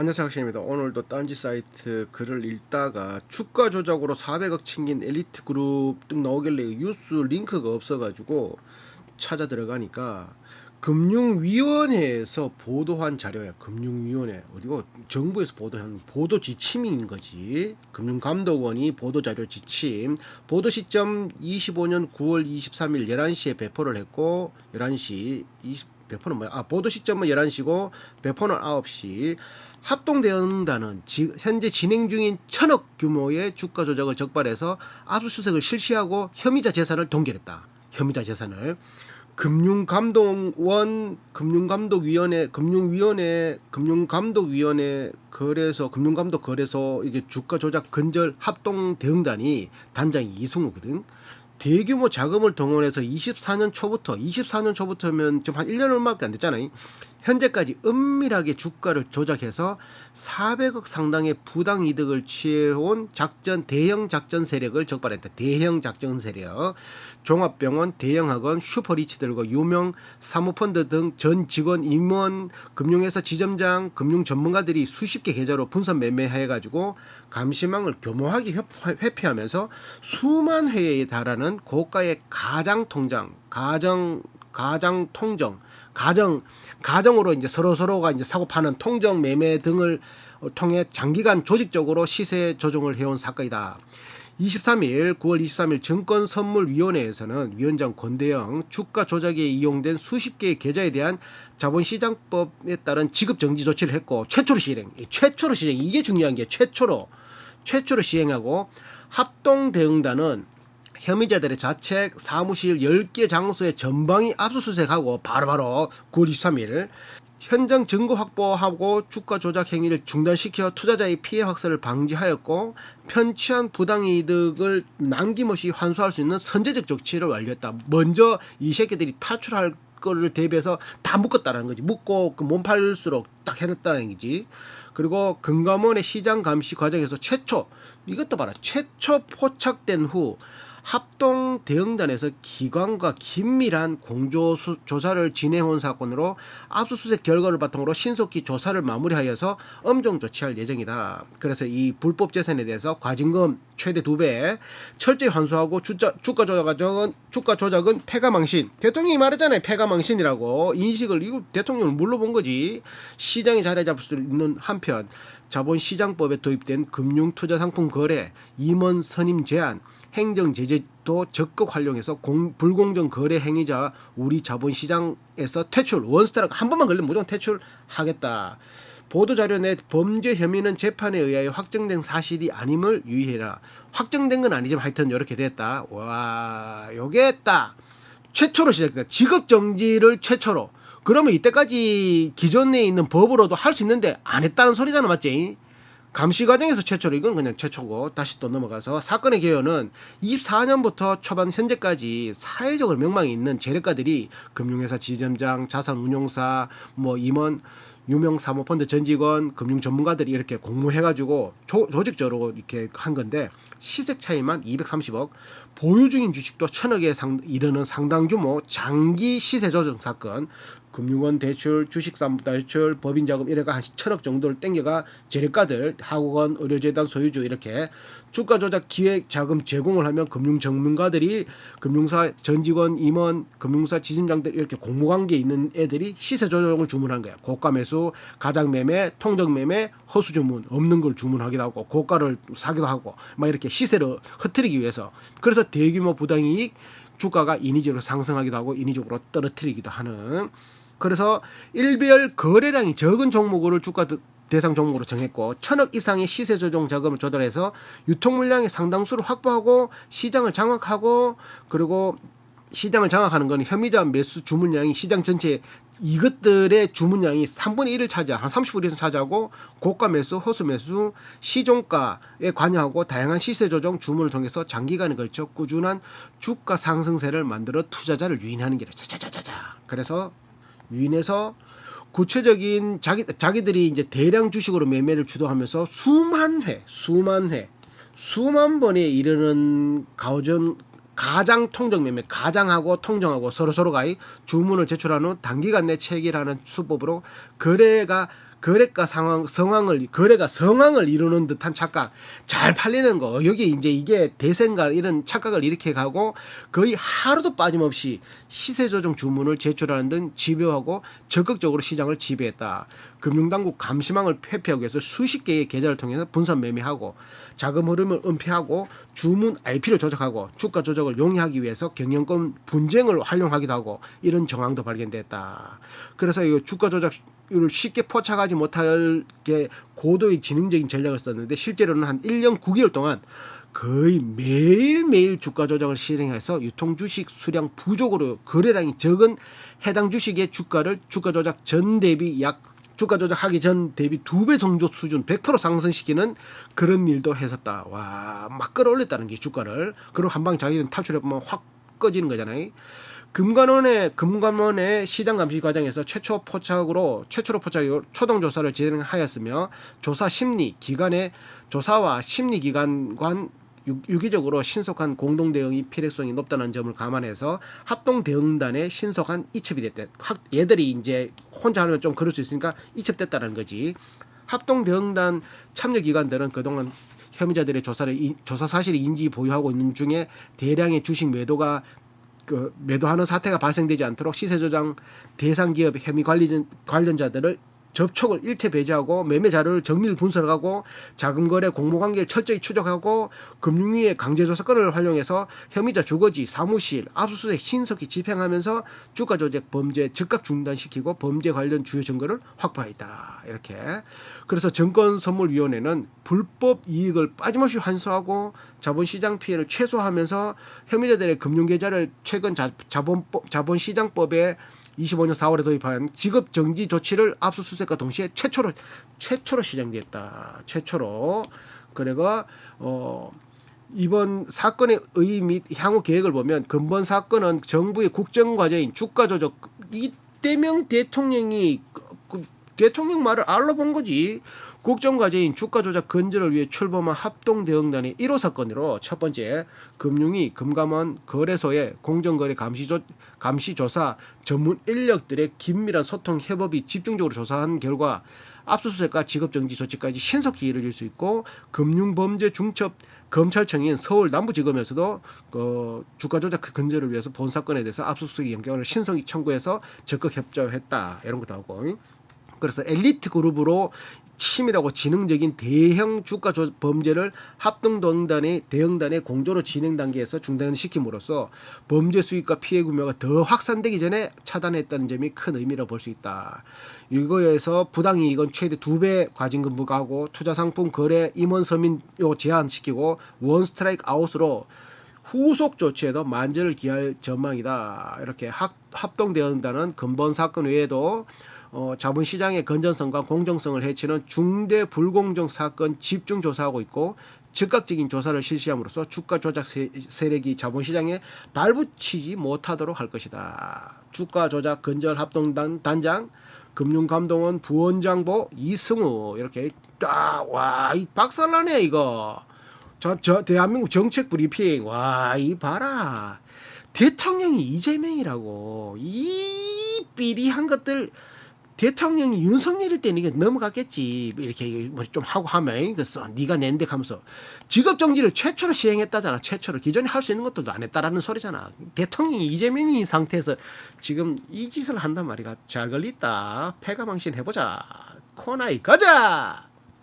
안녕하세요 학생입니다. 오늘도 딴지 사이트 글을 읽다가 주가 조작으로 400억 챙긴 엘리트 그룹 등 나오길래 뉴스 링크가 없어가지고 찾아 들어가니까 금융위원회에서 보도한 자료야. 금융위원회 어디고 정부에서 보도한 보도 지침인 거지. 금융감독원이 보도 자료 지침 보도 시점 25년 9월 23일 11시에 배포를 했고 11시 20 배포는 뭐야? 아 보도 시점은 11시고 배포는 9시. 합동대응단은 지- 현재 진행 중인 천억 규모의 주가 조작을 적발해서 압수수색을 실시하고 혐의자 재산을 동결했다. 혐의자 재산을 금융감독원, 금융감독위원회, 금융위원회, 금융감독위원회 거래소, 금융감독 거래소 이게 주가 조작 근절 합동 대응단이 단장이 이승우거든. 대규모 자금을 동원해서 24년 초부터 24년 초부터면 지금 한 1년 얼마밖에 안 됐잖아요. 현재까지 은밀하게 주가를 조작해서 400억 상당의 부당 이득을 취해온 작전 대형 작전 세력을 적발했다. 대형 작전 세력. 종합병원, 대형학원, 슈퍼리치들과 유명 사모펀드 등 전 직원, 임원, 금융회사 지점장, 금융 전문가들이 수십 개 계좌로 분산 매매해가지고 감시망을 교모하게 협- 회피하면서 수만 회에 달하는 고가의 가장 통장, 가정 가장 통정, 가정 가정으로 이제 서로 서로가 이제 사고 파는 통정 매매 등을 통해 장기간 조직적으로 시세 조정을 해온 사건이다. 23일 9월 23일 증권선물위원회에서는 위원장 권대영 주가 조작에 이용된 수십 개의 계좌에 대한 자본시장법에 따른 지급 정지 조치를 했고 최초로 이 최초로 시행 이게 중요한 게 최초로 최초로 시행하고 합동 대응단은 혐의자들의 자책 사무실 10개 장소에 전방위 압수수색하고 바로바로 9월 23일 현장 증거 확보하고 주가 조작 행위를 중단시켜 투자자의 피해 확산을 방지하였고 편취한 부당이득을 남김없이 환수할 수 있는 선제적 조치를 완료했다. 먼저 이 새끼들이 탈출할 거를 대비해서 다 묶었다라는 거지. 묶고 그 몸 팔수록 딱 해냈다는 얘기지. 그리고 금감원의 시장 감시 과정에서 최초 이것도 봐라. 최초 포착된 후 합동 대응단에서 기관과 긴밀한 공조 수- 조사를 진행한 사건으로 압수수색 결과를 바탕으로 신속히 조사를 마무리하여서 엄정 조치할 예정이다. 그래서 이 불법 재산에 대해서 과징금 최대 두 배 철저히 환수하고 주가 주가 조작은 주가 조작은 패가망신. 대통령이 말했잖아요. 패가망신이라고 인식을 이거 대통령을 물러본 거지. 시장에 자리 잡을 수 있는 한편 자본시장법에 도입된 금융투자상품 거래, 임원 선임 제한, 행정 제재도 적극 활용해서 공, 불공정 거래 행위자 우리 자본시장에서 퇴출 원스타락 한 번만 걸리면 무조건 퇴출하겠다. 보도 자료 내 범죄 혐의는 재판에 의하여 확정된 사실이 아님을 유의해라. 확정된 건 아니지만 하여튼 이렇게 됐다. 와, 요게 딱 최초로 시작됐다. 직업 정지를 최초로. 그러면 이때까지 기존에 있는 법으로도 할 수 있는데 안 했다는 소리잖아, 맞지? 감시 과정에서 최초로 이건 그냥 최초고 다시 또 넘어가서 사건의 개요는 24년부터 초반 현재까지 사회적으로 명망이 있는 재력가들이 금융회사 지점장, 자산운용사, 뭐 임원, 유명 사모펀드 전 직원, 금융 전문가들이 이렇게 공모해가지고 조, 조직적으로 이렇게 한 건데 시세 차이만 230억, 보유 중인 주식도 천억에 상, 이르는 상당 규모 장기 시세 조정 사건, 금융원 대출, 주식사무 대출, 법인 자금 이래가 한 천억 정도를 땡겨가 재력가들, 학원, 의료재단 소유주 이렇게 주가 조작 기획 자금 제공을 하면 금융 전문가들이 금융사 전 직원, 임원, 금융사 지점장들 이렇게 공모관계 있는 애들이 시세 조정을 주문한 거야. 고가 매수, 가장 매매, 통정 매매, 허수 주문 없는 걸 주문하기도 하고 고가를 사기도 하고 막 이렇게 시세를 흐트리기 위해서 그래서 대규모 부당이익 주가가 인위적으로 상승하기도 하고 인위적으로 떨어뜨리기도 하는 그래서 일별 거래량이 적은 종목을 주가 드- 대상 종목으로 정했고 천억 이상의 시세 조정 자금을 조달해서 유통 물량의 상당수를 확보하고 시장을 장악하고 그리고 시장을 장악하는 건 혐의자 매수 주문량이 시장 전체 이것들의 주문량이 3분의 1을 차지한 한30% 이상 차지하고 고가 매수, 허수 매수, 시종가에 관여하고 다양한 시세 조정 주문을 통해서 장기간에 걸쳐 꾸준한 주가 상승세를 만들어 투자자를 유인하는 게라. 자자자자자. 그래서 유인해서 구체적인 자기 자기들이 이제 대량 주식으로 매매를 주도하면서 수만 회, 수만 회, 수만 번에 이르는 가오전 가장 통정 매매, 가장하고 통정하고 서로 서로가 이 주문을 제출한 후 단기간 내 체결하는 수법으로 거래가 거래가 상황 성황을 거래가 성황을 이루는 듯한 착각 잘 팔리는 거 여기 이제 이게 대생각 이런 착각을 일으켜 가고 거의 하루도 빠짐없이 시세 조정 주문을 제출하는 등 지배하고 적극적으로 시장을 지배했다. 금융당국 감시망을 회피하기 위해서 수십 개의 계좌를 통해서 분산 매매하고 자금 흐름을 은폐하고 주문 IP를 조작하고 주가 조작을 용이하기 위해서 경영권 분쟁을 활용하기도 하고 이런 정황도 발견됐다. 그래서 이 주가 조작 을 쉽게 포착하지 못하게 고도의 지능적인 전략을 썼는데 실제로는 한 1년 9개월 동안 거의 매일매일 주가 조작을 실행해서 유통 주식 수량 부족으로 거래량이 적은 해당 주식의 주가를 주가 조작 전 대비 약 주가 조작하기 전 대비 두 배 정도 수준 100% 상승시키는 그런 일도 했었다. 와, 막 끌어올렸다는 게 주가를. 그리고 한 방에 자기는 탈출해 보면 확 꺼지는 거잖아요. 금관원의 금관원의 시장 감시 과정에서 최초 포착으로 최초로 포착으로 초동 조사를 진행하였으며 조사 심리 기관의 조사와 심리 기관 관 유- 유기적으로 신속한 공동 대응이 필요성이 높다는 점을 감안해서 합동 대응단의 신속한 이첩이 됐대. 확 얘들이 이제 혼자 하면 좀 그럴 수 있으니까 이첩됐다는 거지. 합동 대응단 참여 기관들은 그동안 혐의자들의 조사를 이- 조사 사실을 인지 보유하고 있는 중에 대량의 주식 매도가 그 매도하는 사태가 발생되지 않도록 시세 조장 대상 기업 혐의 관리 관련자들을 접촉을 일체 배제하고 매매 자료를 정밀 분석하고 자금 거래 공모 관계를 철저히 추적하고 금융위의 강제 조사권을 활용해서 혐의자 주거지 사무실 압수수색 신속히 집행하면서 주가 조작 범죄 즉각 중단시키고 범죄 관련 주요 증거를 확보했다. 이렇게. 그래서 정권선물위원회는 불법 이익을 빠짐없이 환수하고 자본시장 피해를 최소화하면서 혐의자들의 금융계좌를 최근 자, 자본법, 자본시장법에 25년 4월에 도입한 지급 정지 조치를 압수수색과 동시에 최초로 최초로 시행됐다. 최초로 그래가 어 이번 사건의 의의 및 향후 계획을 보면 근본 사건은 정부의 국정 과제인 주가 조작 이때명 대통령이 그- 그 대통령 말을 알아본 거지. 국정 과제인 주가 조작 근절을 위해 출범한 합동 대응단의 1호 사건으로 첫 번째 금융위 금감원 거래소의 공정거래 감시조 감시조사 전문 인력들의 긴밀한 소통 협업이 집중적으로 조사한 결과 압수수색과 직업정지 조치까지 신속히 이루어질 수 있고 금융범죄 중첩 검찰청인 서울 남부지검에서도 그 주가 조작 근절을 위해서 본 사건에 대해서 압수수색 영장을 신속히 청구해서 적극 협조했다. 이런 것도 하고. 그래서 엘리트 그룹으로 치밀하고 지능적인 대형 주가 조, 범죄를 합동동단의 대응단의 공조로 진행 단계에서 중단시킴으로써 범죄 수익과 피해 규모가 더 확산되기 전에 차단했다는 점이 큰 의미로 볼 수 있다. 이거에서 부당이익은 최대 두 배 과징금 부과하고 투자 상품 거래 임원 서민 요 제한시키고 원 스트라이크 아웃으로 후속 조치에도 만전을 기할 전망이다. 이렇게 합, 합동 대응단은 근본 사건 외에도 어, 자본시장의 건전성과 공정성을 해치는 중대 불공정 사건 집중 조사하고 있고 즉각적인 조사를 실시함으로써 주가 조작 세, 세력이 자본시장에 발붙이지 못하도록 할 것이다. 주가 조작 건전 합동단 단장 금융감독원 부원장보 이승우 이렇게 딱와이 박살나네 이거. 저, 저 대한민국 정책 브리핑 와 이 봐라 대통령이 이재명이라고 이 삐리한 것들 대통령이 윤석열일 때는 이게 넘어갔겠지. 이렇게 뭐좀 하고 하면 그래서 네가 낸데 하면서 직업 정지를 최초로 시행했다잖아. 최초로 기존에 할 수 있는 것들도 안 했다라는 소리잖아. 대통령이 이재명인 상태에서 지금 이 짓을 한단 말이야. 잘 걸렸다. 패가망신 해보자. 코나이 가자